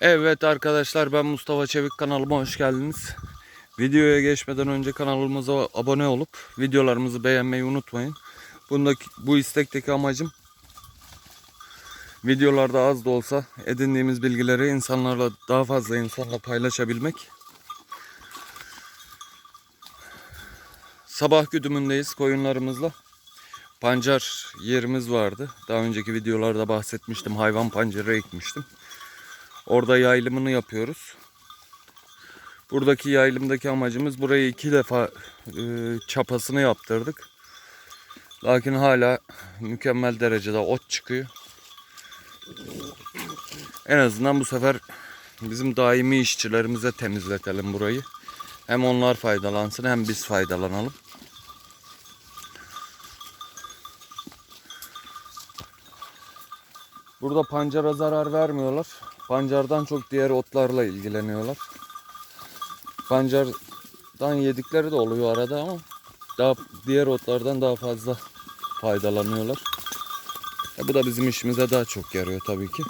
Evet arkadaşlar ben Mustafa Çevik kanalıma hoş geldiniz. Videoya geçmeden önce kanalımıza abone olup videolarımızı beğenmeyi unutmayın. Bundaki, bu istekteki amacım videolarda az da olsa edindiğimiz bilgileri insanlarla daha fazla insanla paylaşabilmek. Sabah güdümündeyiz koyunlarımızla. Pancar yerimiz vardı. Daha önceki videolarda bahsetmiştim. Hayvan pancarı ekmiştim. Orada yaylımını yapıyoruz. Buradaki yaylımdaki amacımız burayı iki defa e, çapasını yaptırdık. Lakin hala mükemmel derecede ot çıkıyor. En azından bu sefer bizim daimi işçilerimize temizletelim burayı. Hem onlar faydalansın hem biz faydalanalım. Burada pancara zarar vermiyorlar. Pancardan çok diğer otlarla ilgileniyorlar. Pancardan yedikleri de oluyor arada ama daha diğer otlardan daha fazla faydalanıyorlar. E bu da bizim işimize daha çok yarıyor tabii ki.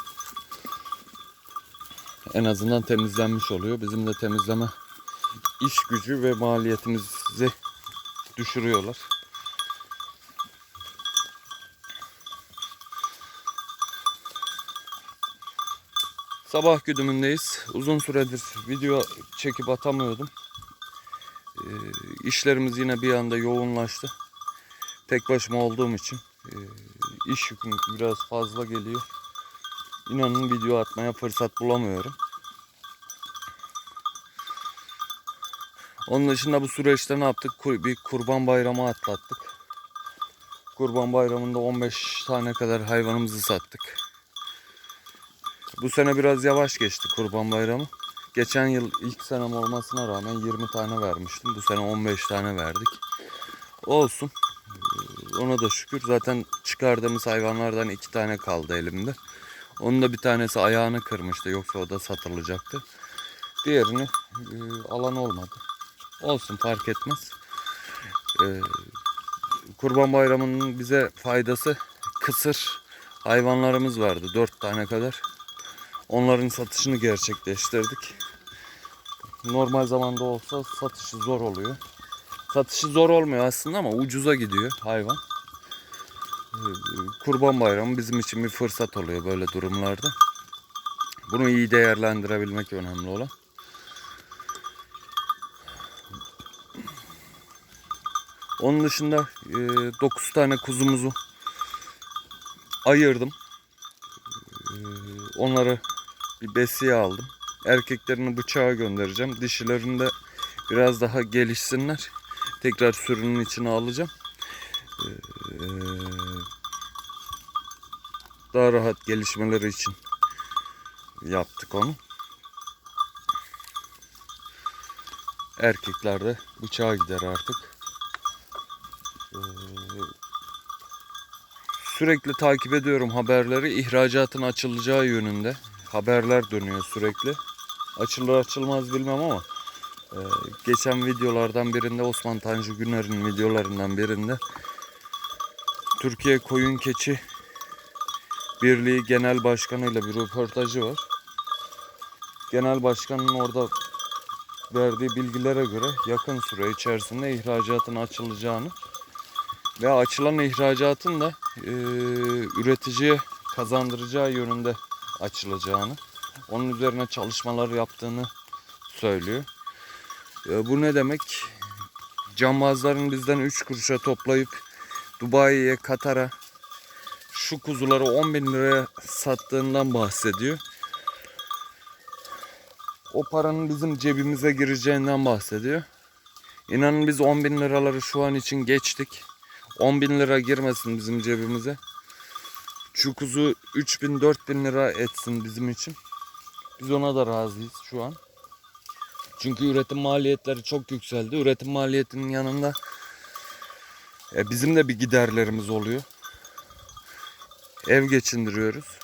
En azından temizlenmiş oluyor. Bizim de temizleme iş gücü ve maliyetimizi düşürüyorlar. Sabah güdümündeyiz. Uzun süredir video çekip atamıyordum. Ee, işlerimiz yine bir anda yoğunlaştı. Tek başıma olduğum için e, iş yüküm biraz fazla geliyor. İnanın video atmaya fırsat bulamıyorum. Onun dışında bu süreçte ne yaptık? Bir kurban bayramı atlattık. Kurban bayramında 15 tane kadar hayvanımızı sattık. Bu sene biraz yavaş geçti Kurban Bayramı. Geçen yıl ilk senem olmasına rağmen 20 tane vermiştim. Bu sene 15 tane verdik. Olsun. Ee, Ona da şükür. Zaten çıkardığımız hayvanlardan iki tane kaldı elimde. Onun da bir tanesi ayağını kırmıştı. Yoksa o da satılacaktı. Diğerini e, alan olmadı. Olsun fark etmez. Ee, Kurban Bayramı'nın bize faydası kısır hayvanlarımız vardı. Dört tane kadar. Onların satışını gerçekleştirdik. Normal zamanda olsa satışı zor oluyor. Satışı zor olmuyor aslında ama ucuza gidiyor hayvan. Kurban Bayramı bizim için bir fırsat oluyor böyle durumlarda. Bunu iyi değerlendirebilmek önemli olan. Onun dışında 9 tane kuzumuzu ayırdım. Ee, Onları bir besiye aldım. Erkeklerini bıçağa göndereceğim. Dişilerini de biraz daha gelişsinler. Tekrar sürünün içine alacağım. Ee, Daha rahat gelişmeleri için yaptık onu. Erkekler de bıçağa gider artık. Ee, Sürekli takip ediyorum haberleri. İhracatın açılacağı yönünde. Haberler dönüyor sürekli. Açılır açılmaz bilmem ama e, geçen videolardan birinde Osman Tanju Güner'in videolarından birinde Türkiye Koyun Keçi Birliği Genel Başkanı ile bir röportajı var. Genel Başkanın orada verdiği bilgilere göre yakın süre içerisinde ihracatın açılacağını ve açılan ihracatın da e, üreticiye kazandıracağı yönünde açılacağını, onun üzerine çalışmalar yaptığını söylüyor. E, bu ne demek? Cambazların bizden 3 kuruşa toplayıp Dubai'ye, Katar'a şu kuzuları 10 bin liraya sattığından bahsediyor. O paranın bizim cebimize gireceğinden bahsediyor. İnanın biz 10 bin liraları şu an için geçtik. 10 bin lira girmesin bizim cebimize. Şu kuzu 3 bin 4 bin lira etsin bizim için. Biz ona da razıyız şu an. Çünkü üretim maliyetleri çok yükseldi. Üretim maliyetinin yanında e, bizim de bir giderlerimiz oluyor. Ev geçindiriyoruz.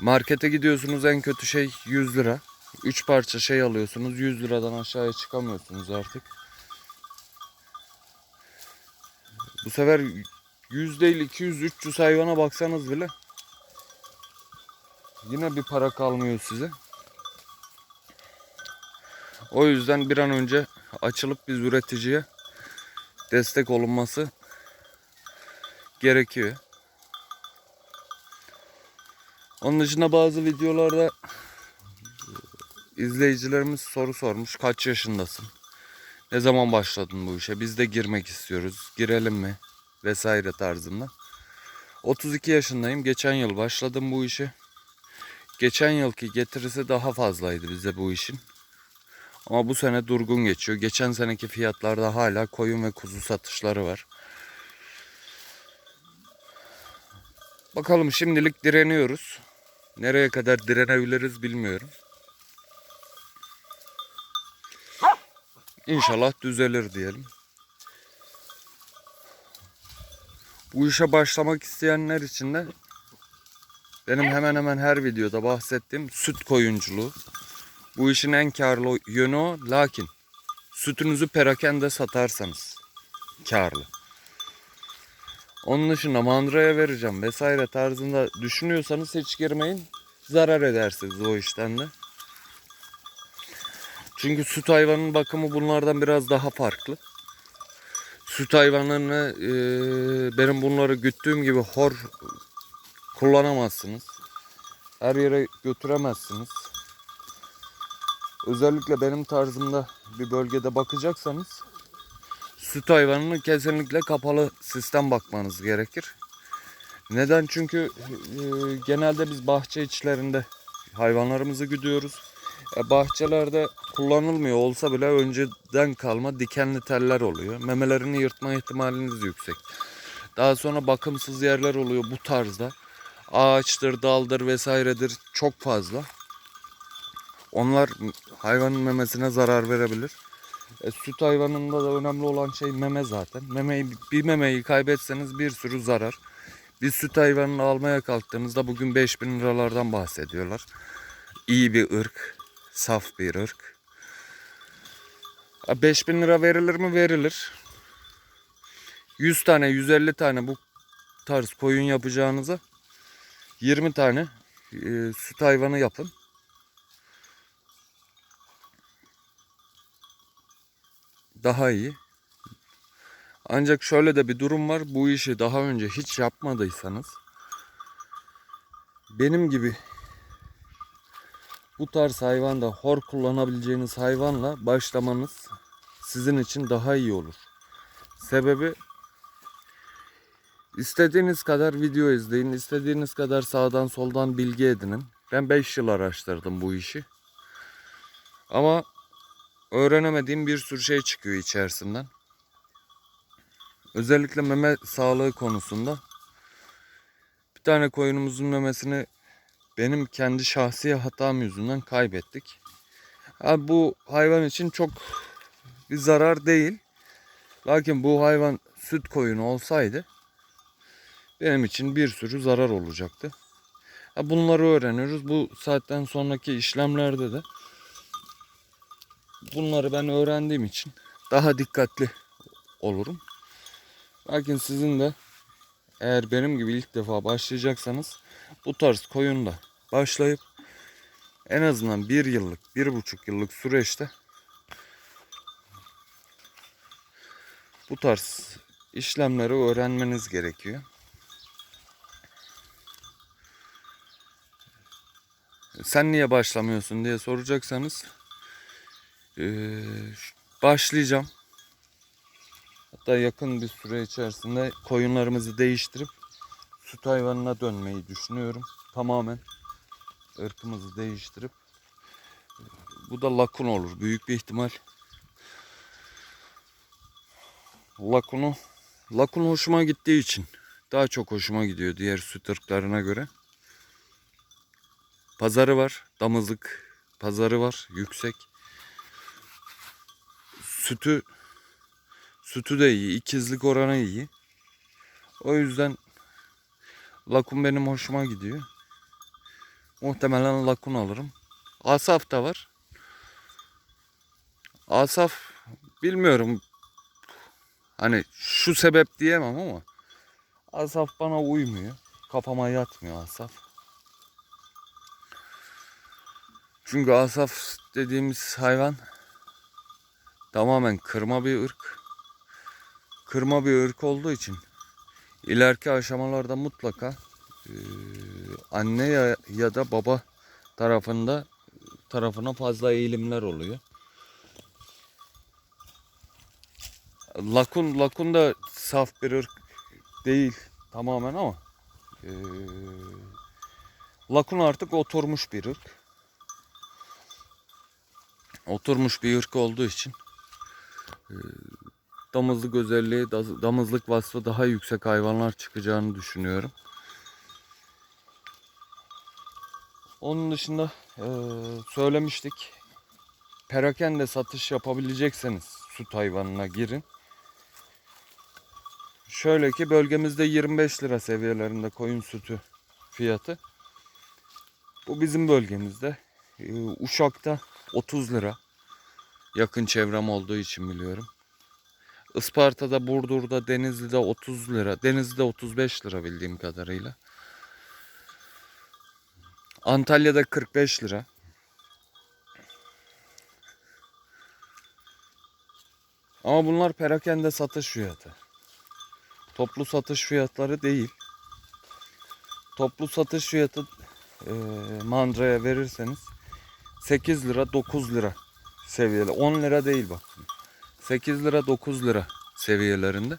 Markete gidiyorsunuz en kötü şey 100 lira. 3 parça şey alıyorsunuz 100 liradan aşağıya çıkamıyorsunuz artık. Bu sefer 100 değil 200 300 hayvana baksanız bile Yine bir para kalmıyor size. O yüzden bir an önce açılıp biz üreticiye destek olunması gerekiyor. Onun dışında bazı videolarda izleyicilerimiz soru sormuş. Kaç yaşındasın? Ne zaman başladın bu işe? Biz de girmek istiyoruz. Girelim mi? Vesaire tarzında. 32 yaşındayım. Geçen yıl başladım bu işe. Geçen yılki getirisi daha fazlaydı bize bu işin. Ama bu sene durgun geçiyor. Geçen seneki fiyatlarda hala koyun ve kuzu satışları var. Bakalım şimdilik direniyoruz. Nereye kadar direnebiliriz bilmiyorum. İnşallah düzelir diyelim. Bu işe başlamak isteyenler için de benim hemen hemen her videoda bahsettiğim süt koyunculuğu. Bu işin en karlı yönü o. Lakin sütünüzü perakende satarsanız karlı. Onun dışında mandıraya vereceğim vesaire tarzında düşünüyorsanız hiç girmeyin. Zarar edersiniz o işten de. Çünkü süt hayvanının bakımı bunlardan biraz daha farklı. Süt hayvanlarını e, benim bunları güttüğüm gibi hor kullanamazsınız. Her yere götüremezsiniz. Özellikle benim tarzımda bir bölgede bakacaksanız süt hayvanını kesinlikle kapalı sistem bakmanız gerekir. Neden? Çünkü e, genelde biz bahçe içlerinde hayvanlarımızı güdüyoruz. E, bahçelerde kullanılmıyor olsa bile önceden kalma dikenli teller oluyor. Memelerini yırtma ihtimaliniz yüksek. Daha sonra bakımsız yerler oluyor bu tarzda. Ağaçtır, daldır vesairedir çok fazla. Onlar hayvanın memesine zarar verebilir. E, süt hayvanında da önemli olan şey meme zaten. Memeyi, bir memeyi kaybetseniz bir sürü zarar. Bir süt hayvanını almaya kalktığınızda bugün 5000 liralardan bahsediyorlar. İyi bir ırk, saf bir ırk. Ha, 5000 lira verilir mi? Verilir. 100 tane, 150 tane bu tarz koyun yapacağınıza 20 tane e, süt hayvanı yapın. Daha iyi. Ancak şöyle de bir durum var. Bu işi daha önce hiç yapmadıysanız benim gibi bu tarz hayvanda hor kullanabileceğiniz hayvanla başlamanız sizin için daha iyi olur. Sebebi istediğiniz kadar video izleyin, istediğiniz kadar sağdan soldan bilgi edinin. Ben 5 yıl araştırdım bu işi. Ama öğrenemediğim bir sürü şey çıkıyor içerisinden. Özellikle meme sağlığı konusunda bir tane koyunumuzun memesini benim kendi şahsi hatam yüzünden kaybettik. Ha, bu hayvan için çok bir zarar değil. Lakin bu hayvan süt koyunu olsaydı benim için bir sürü zarar olacaktı. Ha, bunları öğreniyoruz. Bu saatten sonraki işlemlerde de bunları ben öğrendiğim için daha dikkatli olurum. Lakin sizin de eğer benim gibi ilk defa başlayacaksanız bu tarz koyunda başlayıp en azından bir yıllık, bir buçuk yıllık süreçte bu tarz işlemleri öğrenmeniz gerekiyor. Sen niye başlamıyorsun diye soracaksanız ee, başlayacağım. Hatta yakın bir süre içerisinde koyunlarımızı değiştirip süt hayvanına dönmeyi düşünüyorum. Tamamen ırkımızı değiştirip bu da lakun olur büyük bir ihtimal. Lakunu lakun hoşuma gittiği için daha çok hoşuma gidiyor diğer süt ırklarına göre. Pazarı var, damızlık pazarı var, yüksek. Sütü sütü de iyi, ikizlik oranı iyi. O yüzden lakun benim hoşuma gidiyor. Muhtemelen lakun alırım. Asaf da var. Asaf bilmiyorum. Hani şu sebep diyemem ama Asaf bana uymuyor. Kafama yatmıyor Asaf. Çünkü asaf dediğimiz hayvan tamamen kırma bir ırk. Kırma bir ırk olduğu için ileriki aşamalarda mutlaka eee, anne ya, ya da baba tarafında tarafına fazla eğilimler oluyor. Lakun lakun da saf bir ırk değil tamamen ama eee lakun artık oturmuş bir ırk. Oturmuş bir ırk olduğu için eee, damızlık özelliği, damızlık vasfı daha yüksek hayvanlar çıkacağını düşünüyorum. Onun dışında eee, söylemiştik. Perakende satış yapabilecekseniz süt hayvanına girin. Şöyle ki bölgemizde 25 lira seviyelerinde koyun sütü fiyatı. Bu bizim bölgemizde. Ee, Uşak'ta 30 lira. Yakın çevrem olduğu için biliyorum. Isparta'da, Burdur'da, Denizli'de 30 lira. Denizli'de 35 lira bildiğim kadarıyla. Antalya'da 45 lira. Ama bunlar perakende satış fiyatı. Toplu satış fiyatları değil. Toplu satış fiyatı e, mandraya verirseniz 8 lira 9 lira seviyeli. 10 lira değil bak. 8 lira 9 lira seviyelerinde.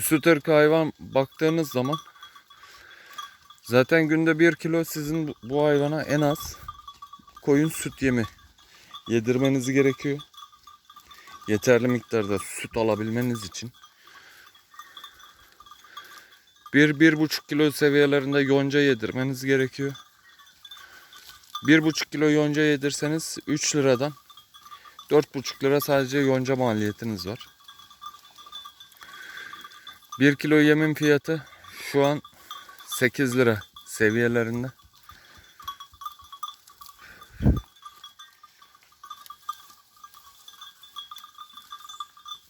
Süt ırkı hayvan baktığınız zaman zaten günde 1 kilo sizin bu- hayvana en az koyun süt yemi yedirmeniz gerekiyor. Yeterli miktarda süt alabilmeniz için. 1-1,5 kilo seviyelerinde yonca yedirmeniz gerekiyor. 1,5 kilo yonca yedirseniz 3 liradan 4,5 lira sadece yonca maliyetiniz var. 1 kilo yemin fiyatı şu an 8 lira seviyelerinde.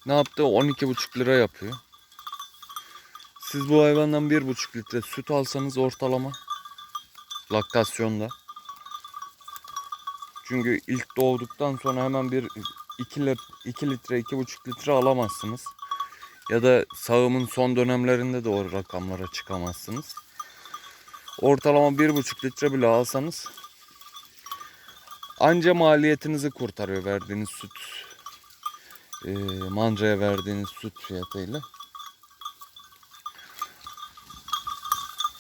Ne yaptı? 12,5 lira yapıyor. Siz bu hayvandan 1,5 litre süt alsanız ortalama laktasyonda. Çünkü ilk doğduktan sonra hemen bir 2 litre, 2 litre 2,5 litre alamazsınız. Ya da sağımın son dönemlerinde de o rakamlara çıkamazsınız. Ortalama 1,5 litre bile alsanız anca maliyetinizi kurtarıyor verdiğiniz süt e, mandraya verdiğiniz süt fiyatıyla.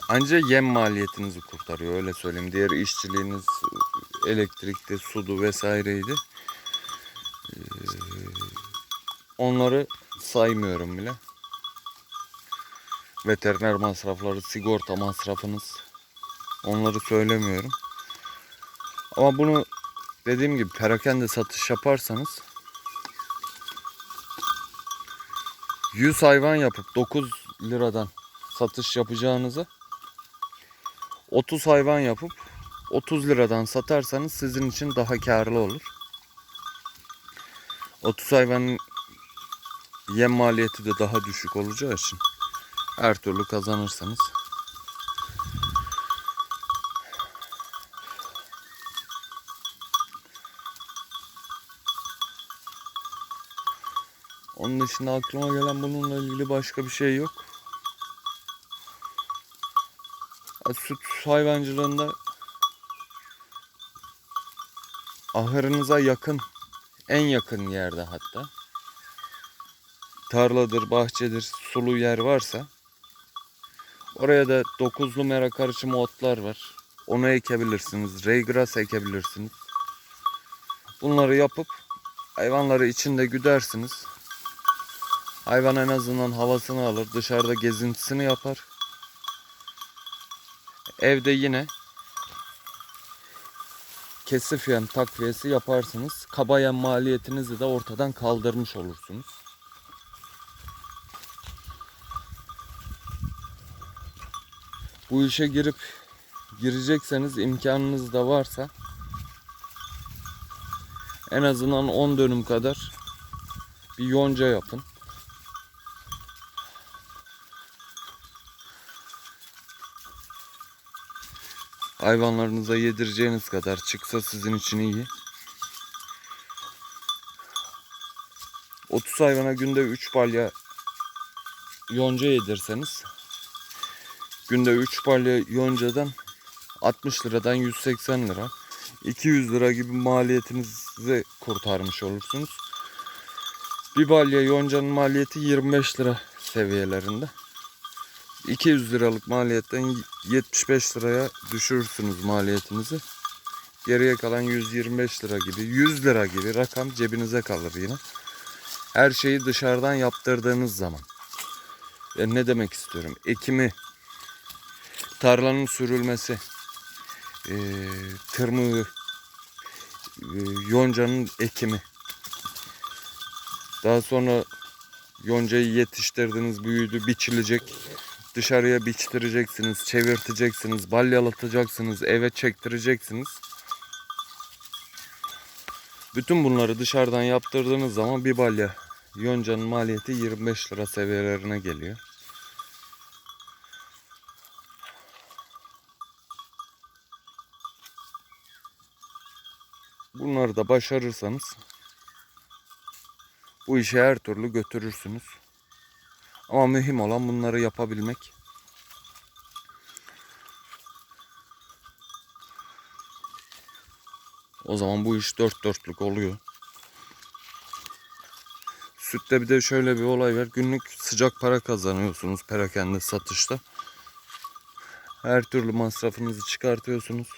Anca yem maliyetinizi kurtarıyor öyle söyleyeyim. Diğer işçiliğiniz elektrikte, sudu vesaireydi. Ee, onları saymıyorum bile. Veteriner masrafları, sigorta masrafınız onları söylemiyorum. Ama bunu dediğim gibi perakende satış yaparsanız 100 hayvan yapıp 9 liradan satış yapacağınıza 30 hayvan yapıp 30 liradan satarsanız sizin için daha karlı olur. 30 hayvanın yem maliyeti de daha düşük olacağı için her türlü kazanırsanız. Onun dışında aklıma gelen bununla ilgili başka bir şey yok. Süt hayvancılığında ahırınıza yakın, en yakın yerde hatta tarladır, bahçedir, sulu yer varsa oraya da dokuzlu mera karışımı otlar var. Onu ekebilirsiniz. Reygras ekebilirsiniz. Bunları yapıp hayvanları içinde güdersiniz. Hayvan en azından havasını alır, dışarıda gezintisini yapar. Evde yine kesif yem takviyesi yaparsınız. Kaba maliyetinizi de ortadan kaldırmış olursunuz. Bu işe girip girecekseniz imkanınız da varsa en azından 10 dönüm kadar bir yonca yapın. Hayvanlarınıza yedireceğiniz kadar çıksa sizin için iyi. 30 hayvana günde 3 balya yonca yedirseniz günde 3 balya yoncadan 60 liradan 180 lira 200 lira gibi maliyetinizi kurtarmış olursunuz. Bir balya yoncanın maliyeti 25 lira seviyelerinde. 200 liralık maliyetten 75 liraya düşürürsünüz maliyetinizi. Geriye kalan 125 lira gibi, 100 lira gibi rakam cebinize kalır yine. Her şeyi dışarıdan yaptırdığınız zaman. Ben ne demek istiyorum? Ekimi, tarlanın sürülmesi, eee tırmığı, eee, yoncanın ekimi. Daha sonra yoncayı yetiştirdiniz, büyüdü, biçilecek. Dışarıya biçtireceksiniz, çevirteceksiniz, balyalatacaksınız, eve çektireceksiniz. Bütün bunları dışarıdan yaptırdığınız zaman bir balya yoncanın maliyeti 25 lira seviyelerine geliyor. Bunları da başarırsanız bu işi her türlü götürürsünüz. Ama mühim olan bunları yapabilmek. O zaman bu iş dört dörtlük oluyor. Sütte bir de şöyle bir olay var. Günlük sıcak para kazanıyorsunuz perakende satışta. Her türlü masrafınızı çıkartıyorsunuz.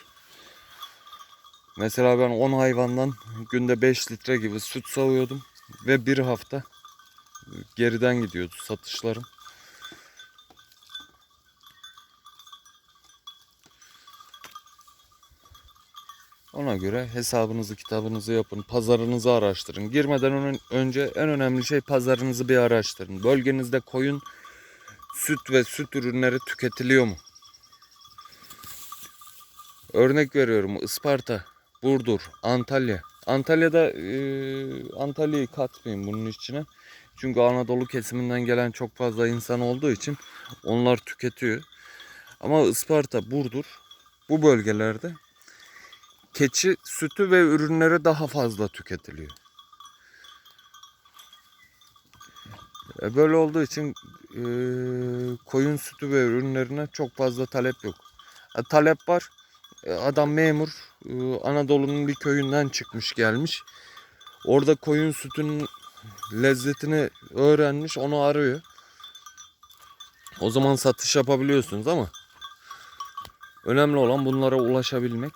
Mesela ben 10 hayvandan günde 5 litre gibi süt savuyordum. Ve bir hafta geriden gidiyordu satışlarım. Ona göre hesabınızı kitabınızı yapın. Pazarınızı araştırın. Girmeden ön- önce en önemli şey pazarınızı bir araştırın. Bölgenizde koyun, süt ve süt ürünleri tüketiliyor mu? Örnek veriyorum Isparta, Burdur, Antalya. Antalya'da eee, Antalya'yı katmayayım bunun içine. Çünkü Anadolu kesiminden gelen çok fazla insan olduğu için onlar tüketiyor. Ama Isparta, Burdur bu bölgelerde keçi sütü ve ürünleri daha fazla tüketiliyor. E, Böyle olduğu için e, koyun sütü ve ürünlerine çok fazla talep yok. E, talep var. E, Adam memur e, Anadolu'nun bir köyünden çıkmış gelmiş. Orada koyun sütünün lezzetini öğrenmiş onu arıyor. O zaman satış yapabiliyorsunuz ama önemli olan bunlara ulaşabilmek.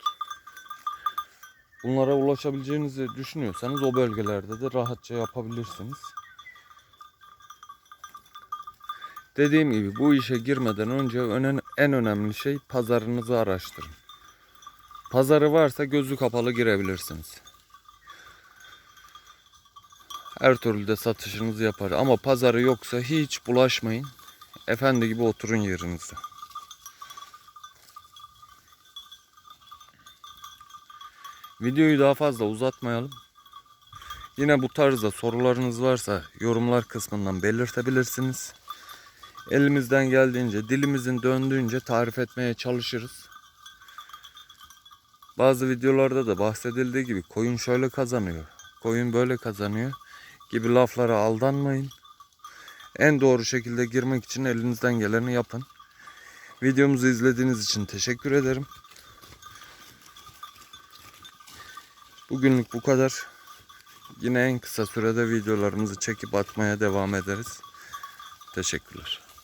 Bunlara ulaşabileceğinizi düşünüyorsanız o bölgelerde de rahatça yapabilirsiniz. Dediğim gibi bu işe girmeden önce en önemli şey pazarınızı araştırın. Pazarı varsa gözü kapalı girebilirsiniz. Her türlü de satışınızı yapar. Ama pazarı yoksa hiç bulaşmayın. Efendi gibi oturun yerinizde. Videoyu daha fazla uzatmayalım. Yine bu tarzda sorularınız varsa yorumlar kısmından belirtebilirsiniz. Elimizden geldiğince, dilimizin döndüğünce tarif etmeye çalışırız. Bazı videolarda da bahsedildiği gibi koyun şöyle kazanıyor, koyun böyle kazanıyor gibi laflara aldanmayın. En doğru şekilde girmek için elinizden geleni yapın. Videomuzu izlediğiniz için teşekkür ederim. Bugünlük bu kadar. Yine en kısa sürede videolarımızı çekip atmaya devam ederiz. Teşekkürler.